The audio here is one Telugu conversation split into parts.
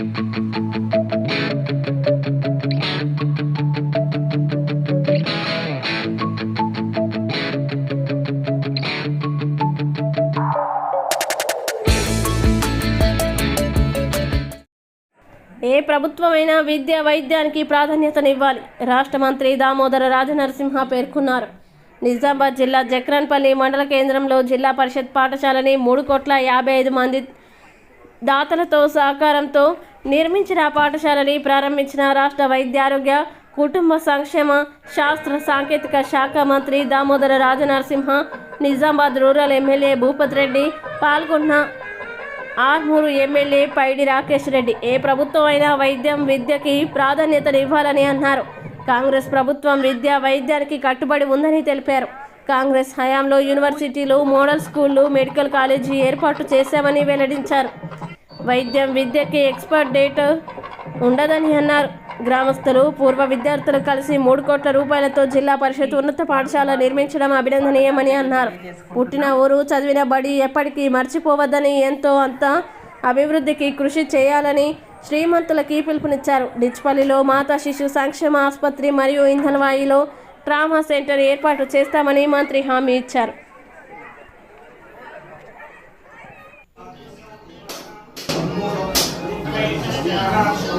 ఏ ప్రభుత్వమైనా విద్య వైద్యానికి ప్రాధాన్యతనివ్వాలి రాష్ట్ర మంత్రి దామోదర రాజనరసింహ పేర్కొన్నారు. నిజామాబాద్ జిల్లా జక్రన్పల్లి మండల కేంద్రంలో జిల్లా పరిషత్ పాఠశాలని మూడు కోట్ల యాభై ఐదు మంది దాతలతో సహకారంతో నిర్మించిన పాఠశాలని ప్రారంభించిన రాష్ట్ర వైద్యారోగ్య కుటుంబ సంక్షేమ శాస్త్ర సాంకేతిక శాఖ మంత్రి దామోదర రాజనరసింహ నిజామాబాద్ రూరల్ ఎమ్మెల్యే భూపత్ రెడ్డి పాల్గొన్న ఆర్మూరు ఎమ్మెల్యే పైడి రాకేష్ రెడ్డి. ఏ ప్రభుత్వం అయినా వైద్యం విద్యకి ప్రాధాన్యతనివ్వాలని అన్నారు. కాంగ్రెస్ ప్రభుత్వం విద్య వైద్యానికి కట్టుబడి ఉందని తెలిపారు. కాంగ్రెస్ హయాంలో యూనివర్సిటీలు మోడల్ స్కూళ్ళు మెడికల్ కాలేజీ ఏర్పాటు చేశామని వెల్లడించారు. వైద్యం విద్యకి ఎక్స్పర్ట్ డేట్ ఉండదని అన్నారు. గ్రామస్తులు పూర్వ విద్యార్థులు కలిసి మూడు కోట్ల రూపాయలతో జిల్లా పరిషత్ ఉన్నత పాఠశాల నిర్మించడం అభినందనీయమని అన్నారు. పుట్టిన ఊరు చదివిన బడి ఎప్పటికీ మర్చిపోవద్దని ఎంతో అంత అభివృద్ధికి కృషి చేయాలని శ్రీమంతులకి పిలుపునిచ్చారు డిచ్పల్లిలో మాతా శిశు సంక్షేమ ఆసుపత్రి మరియు ఇంధనవాయిలో ట్రామా సెంటర్ ఏర్పాటు చేస్తామని మంత్రి హామీ ఇచ్చారు.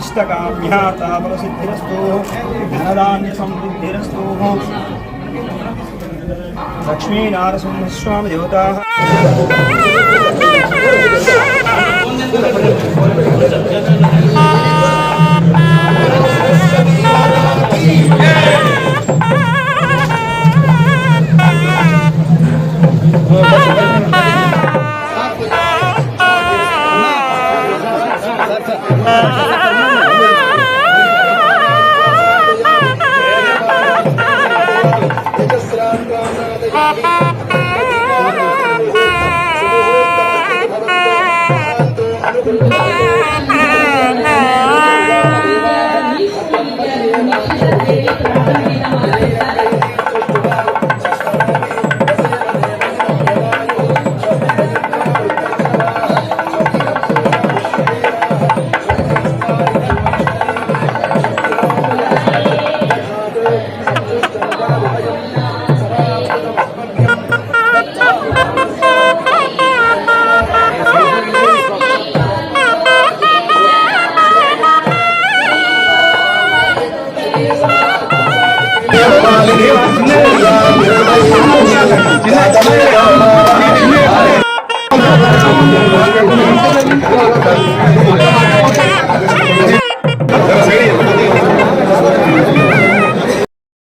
ఇష్టకామ్యాత దేవతాः ధనధాన్య సమృద్ధిరస్తు. లక్ష్మీనారసింహస్వామి దేవతాः.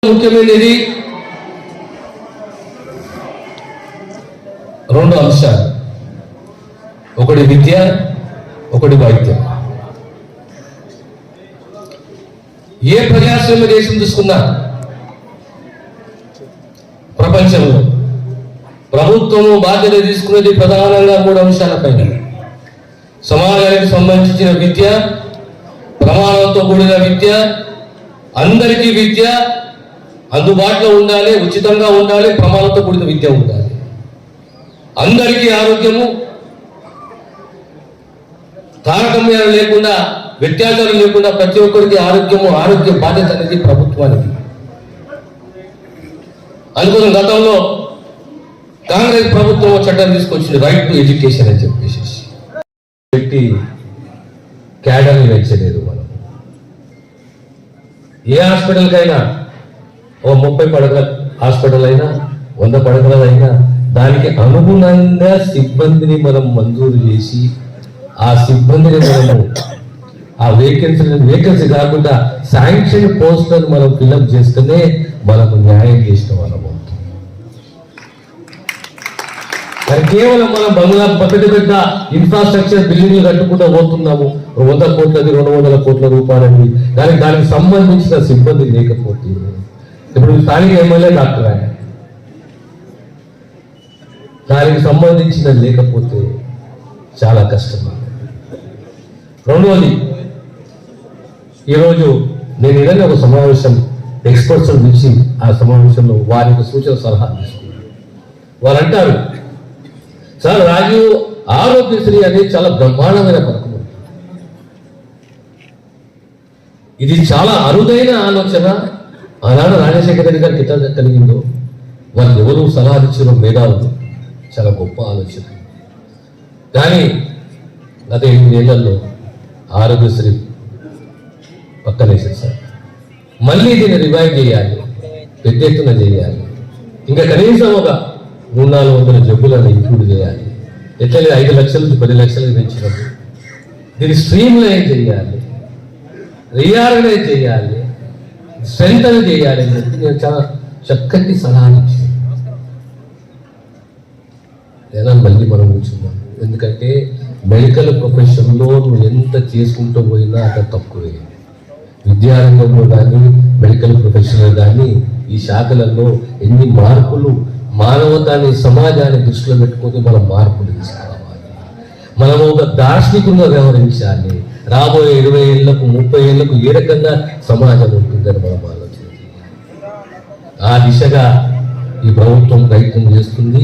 ముఖ్యమైనది రెండు అంశాలు. ఒకటి విద్య ఒకటి వైద్యం. ఏ ప్రజాస్వామ్య దేశం చూసుకున్నా ప్రపంచంలో ప్రభుత్వము బాధ్యత తీసుకునేది ప్రధానంగా మూడు అంశాలపైన. సమాజానికి సంబంధించిన విద్య ప్రమాణంతో కూడిన విద్య అందరికీ విద్య అందుబాటులో ఉండాలి ఉచితంగా ఉండాలి ప్రమాణంతో కూడిన విద్య ఉండాలి. అందరికీ ఆరోగ్యము తారతమ్యాలు లేకుండా వ్యత్యాసాలు లేకుండా ప్రతి ఒక్కరికి ఆరోగ్యము ఆరోగ్య బాధ్యత అనేది ప్రభుత్వానికి. అందుకోసం గతంలో కాంగ్రెస్ ప్రభుత్వం చట్టం తీసుకొచ్చింది రైట్ టు ఎడ్యుకేషన్ అని చెప్పేసి. పెట్టి క్యాడర్ని పెంచలేదు మనం ఏ హాస్పిటల్కైనా ఓ ముప్పై పడకల హాస్పిటల్ అయినా వంద పడకలైనా దానికి అనుగుణంగా సిబ్బందిని మనం మంజూరు చేసి ఆ సిబ్బందిని మనము ఆ వేకెన్సీ వేకెన్సీ కాకుండా శాంక్షన్ పోస్టర్ మనం ఫిల్అప్ చేస్తేనే మనకు న్యాయం చేసిన వాళ్ళం కానీ కేవలం మనం బంగ్లా పెద్ద పెద్ద ఇన్ఫ్రాస్ట్రక్చర్ బిల్డింగ్లు కట్టుకుంటూ పోతున్నాము. వంద కోట్లది రెండు వందల కోట్ల రూపాయలని దానికి దానికి సంబంధించిన సిబ్బంది లేకపోతే ఇప్పుడు స్థానిక ఎమ్మెల్యే డాక్టర్ ఆయన. దానికి సంబంధించిన లేకపోతే చాలా కష్టం రెండవది ఈరోజు నేను ఏదైనా ఒక సమావేశం ఎక్స్పర్ట్స్ నుంచి ఆ సమావేశంలో వారి యొక్క సూచన సలహా తీసుకున్నాను. వారు అంటారు సార్ రాజీవ్ ఆరోగ్యశ్రీ అనేది చాలా బ్రహ్మాండమైన పథకం. ఇది చాలా అరుదైన ఆలోచన. ఆనాడు రాజశేఖర రెడ్డి గారికి ఇతర కలిగిందో వాళ్ళు ఎవరు సలహా ఇచ్చిన మేధావులు చాలా గొప్ప ఆలోచన. కానీ గత ఎనిమిదేళ్ళలో ఆరోగ్యశ్రీ పక్కనేసారు సార్. మళ్ళీ దీన్ని రివైవ్ చేయాలి పెద్ద ఎత్తున చేయాలి. ఇంకా కనీసం ఒక మూడు నాలుగు వందల జబ్బులను ఇంక్లూడ్ చేయాలి. ఎట్లా ఐదు లక్షల నుంచి పది లక్షలకు పెంచడం దీన్ని స్ట్రీమ్ లైన్ చేయాలి. రీఆర్గనైజ్ చేయాలి. స్ట్రెంగ్ చేయాలి అని చెప్పి నేను చాలా చక్కటి సలహా ఇచ్చాను. లేదా మళ్ళీ మనం కూర్చున్నాం ఎందుకంటే మెడికల్ ప్రొఫెషన్లో నువ్వు ఎంత చేసుకుంటూ పోయినా అంత తక్కువే. విద్యారంగంలో కానీ మెడికల్ ప్రొఫెషనల్ కానీ ఈ శాఖలలో ఎన్ని మార్పులు మానవతాన్ని సమాజాన్ని దృష్టిలో పెట్టుకొని మనం మార్పులు తీసుకురావాలి మనం ఒక దార్శనికంగా వ్యవహరించాలి. రాబోయే ఇరవై ఏళ్ళకు ముప్పై ఏళ్ళకు ఏ రకంగా సమాజం ఉంటుందని మనం ఆలోచించాలి. ఆ దిశగా ఈ ప్రభుత్వం ప్రయత్నం చేస్తుంది.